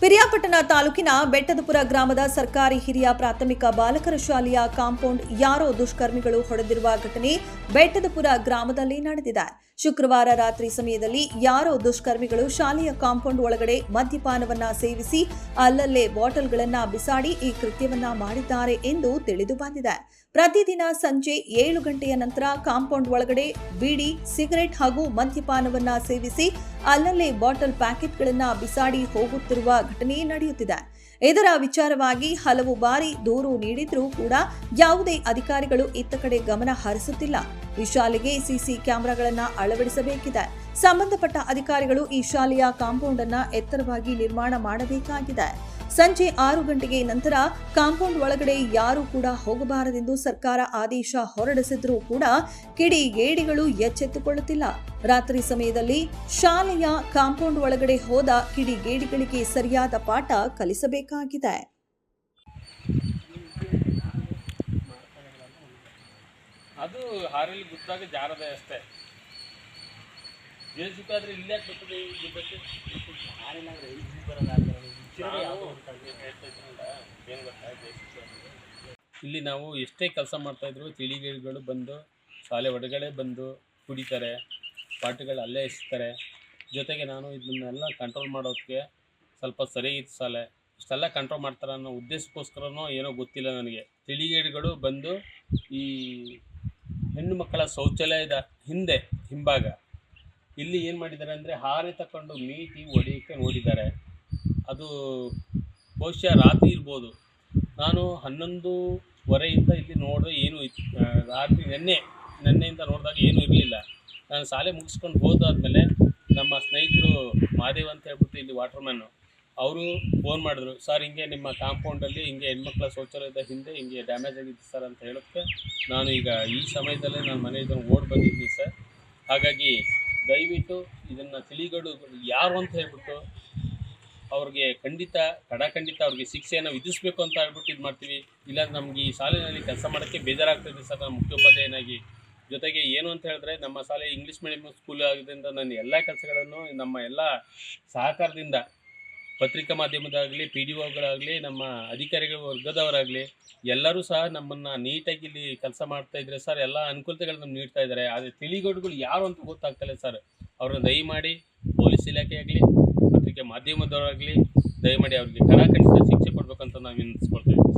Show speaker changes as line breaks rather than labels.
ಚನ್ನಪಟ್ಟಣ ತಾಲೂಕಿನ ಬೆಟ್ಟದಪುರ ಗ್ರಾಮದ ಸರ್ಕಾರಿ ಹಿರಿಯ ಪ್ರಾಥಮಿಕ ಬಾಲಕರ ಶಾಲೆಯ ಕಾಂಪೌಂಡ್ ಯಾರೋ ದುಷ್ಕರ್ಮಿಗಳು ಹೊಡೆದಿರುವ ಘಟನೆ ಬೆಟ್ಟದಪುರ ಗ್ರಾಮದಲ್ಲಿ ನಡೆದಿದೆ. ಶುಕ್ರವಾರ ರಾತ್ರಿ ಸಮಯದಲ್ಲಿ ಯಾರೋ ದುಷ್ಕರ್ಮಿಗಳು ಶಾಲೆಯ ಕಾಂಪೌಂಡ್ ಒಳಗಡೆ ಮದ್ಯಪಾನವನ್ನ ಸೇವಿಸಿ ಅಲ್ಲಲ್ಲೇ ಬಾಟಲ್ಗಳನ್ನ ಬಿಸಾಡಿ ಈ ಕೃತ್ಯವನ್ನ ಮಾಡಿದ್ದಾರೆ ಎಂದು ತಿಳಿದು ಬಂದಿದೆ. ಪ್ರತಿದಿನ ಸಂಜೆ ಏಳು ಗಂಟೆಯ ನಂತರ ಕಾಂಪೌಂಡ್ ಒಳಗಡೆ ಬೀಡಿ, ಸಿಗರೆಟ್ ಹಾಗೂ ಮದ್ಯಪಾನವನ್ನ ಸೇವಿಸಿ ಅಲ್ಲಲ್ಲೇ ಬಾಟಲ್ ಪ್ಯಾಕೆಟ್ಗಳನ್ನ ಬಿಸಾಡಿ ಹೋಗುತ್ತಿರುವ ಘಟನೆ ನಡೆಯುತ್ತಿದೆ. ಇದರ ವಿಚಾರವಾಗಿ ಹಲವು ಬಾರಿ ದೂರು ನೀಡಿದ್ರೂ ಕೂಡ ಯಾವುದೇ ಅಧಿಕಾರಿಗಳು ಇತ್ತ ಕಡೆ ಗಮನ ಹರಿಸುತ್ತಿಲ್ಲ. ಈ ಶಾಲೆಗೆ ಸಿಸಿ ಕ್ಯಾಮೆರಾಗಳನ್ನು ಅಳವಡಿಸಬೇಕಿದೆ. ಸಂಬಂಧಪಟ್ಟ ಅಧಿಕಾರಿಗಳು ಈ ಶಾಲೆಯ ಕಾಂಪೌಂಡ್ ಅನ್ನ ಎತ್ತರವಾಗಿ ನಿರ್ಮಾಣ ಮಾಡಬೇಕಾಗಿದೆ. ಸಂಜೆ ಆರು ಗಂಟೆಗೆ ನಂತರ ಕಾಂಪೌಂಡ್ ಒಳಗಡೆ ಯಾರೂ ಕೂಡ ಹೋಗಬಾರದೆಂದು ಸರ್ಕಾರ ಆದೇಶ ಹೊರಡಿಸಿದ್ರೂ ಕೂಡ ಕಿಡಿಗೇಡಿಗಳು ಎಚ್ಚೆತ್ತುಕೊಳ್ಳುತ್ತಿಲ್ಲ. ರಾತ್ರಿ ಸಮಯದಲ್ಲಿ ಶಾಲೆಯ ಕಾಂಪೌಂಡ್ ಒಳಗಡೆ ಹೋದ ಕಿಡಿಗೇಡಿಗಳಿಗೆ ಸರಿಯಾದ ಪಾಠ ಕಲಿಸಬೇಕಾಗಿದೆ.
ಅದು ಹಾರಲ್ಲಿ ಗುದ್ದಾಗ ಜಾರದೆ ಅಷ್ಟೇ. ಪಿ ಆದ್ರೆ ಇಲ್ಲೇ ಬರ್ತದೆ ಏನ್ ಇಲ್ಲಿ ನಾವು ಎಷ್ಟೇ ಕೆಲಸ ಮಾಡ್ತಾ ಇದ್ರು ತಿಳಿಗೇಡಿಗಳು ಬಂದು, ಶಾಲೆ ಒಳಗಡೆ ಬಂದು ಕುಡಿತಾರೆ, ಪಾಠಗಳು ಅಲ್ಲೇ ಎಸ್ತಾರೆ. ಜೊತೆಗೆ ನಾನು ಇದನ್ನೆಲ್ಲ ಕಂಟ್ರೋಲ್ ಮಾಡೋದಕ್ಕೆ ಸ್ವಲ್ಪ ಸರಿ ಇತ್ತು ಶಾಲೆ. ಇಷ್ಟೆಲ್ಲ ಕಂಟ್ರೋಲ್ ಮಾಡ್ತಾರೆ ಅನ್ನೋ ಉದ್ದೇಶಕ್ಕೋಸ್ಕರನೋ ಏನೋ ಗೊತ್ತಿಲ್ಲ ನನಗೆ. ತಿಳಿಗೇಡುಗಳು ಬಂದು ಈ ಹೆಣ್ಣು ಮಕ್ಕಳ ಶೌಚಾಲಯದ ಹಿಂದೆ, ಹಿಂಭಾಗ. ಇಲ್ಲಿ ಏನು ಮಾಡಿದ್ದಾರೆ ಅಂದರೆ ಹಾರೆ ತಕೊಂಡು ಮೀಟಿ ಹೊಡೆಯೋಕ್ಕೆ ನೋಡಿದ್ದಾರೆ. ಅದು ಬಹುಶಃ ರಾತ್ರಿ ಇರ್ಬೋದು. ನಾನು ಹನ್ನೊಂದುವರೆಯಿಂದ ಇಲ್ಲಿ ನೋಡಿದ್ರೆ ಏನೂ ರಾತ್ರಿ ನೆನ್ನೆ, ನಿನ್ನೆಯಿಂದ ನೋಡಿದಾಗ ಏನೂ ಇರಲಿಲ್ಲ. ನಾನು ಶಾಲೆ ಮುಗಿಸ್ಕೊಂಡು ಹೋದಾದ್ಮೇಲೆ ನಮ್ಮ ಸ್ನೇಹಿತರು ಮಾದೇವ್ ಅಂತ ಹೇಳ್ಬಿಟ್ಟು ಇಲ್ಲಿ ವಾಟರ್ಮ್ಯಾನು ಅವರು ಫೋನ್ ಮಾಡಿದ್ರು. ಸರ್, ಹಿಂಗೆ ನಿಮ್ಮ ಕಾಂಪೌಂಡಲ್ಲಿ ಹಿಂಗೆ ಹೆಣ್ಮಕ್ಳ ಶೌಚಾಲಯದ ಹಿಂದೆ ಹಿಂಗೆ ಡ್ಯಾಮೇಜ್ ಆಗಿತ್ತು ಸರ್ ಅಂತ ಹೇಳೋಕ್ಕೆ ನಾನು ಈಗ ಈ ಸಮಯದಲ್ಲೇ ನಾನು ಮನೆಯಿಂದ ಓಡಿ ಬಂದಿದ್ದೀನಿ ಸರ್. ಹಾಗಾಗಿ ದಯವಿಟ್ಟು ಇದನ್ನು ತಿಳಿಗಡು ಯಾರು ಅಂತ ಹೇಳ್ಬಿಟ್ಟು ಅವ್ರಿಗೆ ಖಂಡಿತ ಖಂಡಿತ ಅವ್ರಿಗೆ ಶಿಕ್ಷೆಯನ್ನು ವಿಧಿಸಬೇಕು ಅಂತ ಹೇಳ್ಬಿಟ್ಟು ಇದು ಮಾಡ್ತೀವಿ. ಇಲ್ಲಾಂದ್ರೆ ನಮ್ಗೆ ಈ ಶಾಲೆಯಲ್ಲಿ ಕೆಲಸ ಮಾಡೋಕ್ಕೆ ಬೇಜಾರಾಗ್ತದೆ ಸರ್ ನಾನು ಮುಖ್ಯೋಪಾಧ್ಯಾಯನಾಗಿ. ಜೊತೆಗೆ ಏನು ಅಂತ ಹೇಳಿದ್ರೆ ನಮ್ಮ ಶಾಲೆ ಇಂಗ್ಲೀಷ್ ಮೀಡಿಯಂ ಸ್ಕೂಲ್ ಆಗಿದ್ದರಿಂದ ನಾನು ಎಲ್ಲ ಕೆಲಸಗಳನ್ನು ನಮ್ಮ ಎಲ್ಲ ಸಹಕಾರದಿಂದ ಪತ್ರಿಕಾ ಮಾಧ್ಯಮದಾಗಲಿ ಪಿ ಡಿ ಒಗಳಾಗಲಿ ನಮ್ಮ ಅಧಿಕಾರಿಗಳ ವರ್ಗದವರಾಗಲಿ, ಎಲ್ಲರೂ ಸಹ ನಮ್ಮನ್ನು ನೀಟಾಗಿ ಇಲ್ಲಿ ಕೆಲಸ ಮಾಡ್ತಾ ಇದ್ರೆ ಸರ್, ಎಲ್ಲ ಅನುಕೂಲತೆಗಳನ್ನು ನೀಡ್ತಾ ಇದ್ದಾರೆ ಆದರೆ ತಿಳಿಗೋಡುಗಳು ಯಾರು ಅಂತ ಗೊತ್ತಾಗ್ತಲ್ಲ ಸರ್. ಅವ್ರನ್ನ ದಯಮಾಡಿ ಪೊಲೀಸ್ ಇಲಾಖೆ ಆಗಲಿ, ಪತ್ರಿಕೆ ಮಾಧ್ಯಮದವರಾಗಲಿ, ದಯಮಾಡಿ ಅವ್ರಿಗೆ ಕಡಾಖಂಡಿತ ಶಿಕ್ಷೆ ಕೊಡಬೇಕಂತ ನಾವು ವಿನಿಸ್ಕೊಳ್ತಾ ಇದ್ದೀವಿ.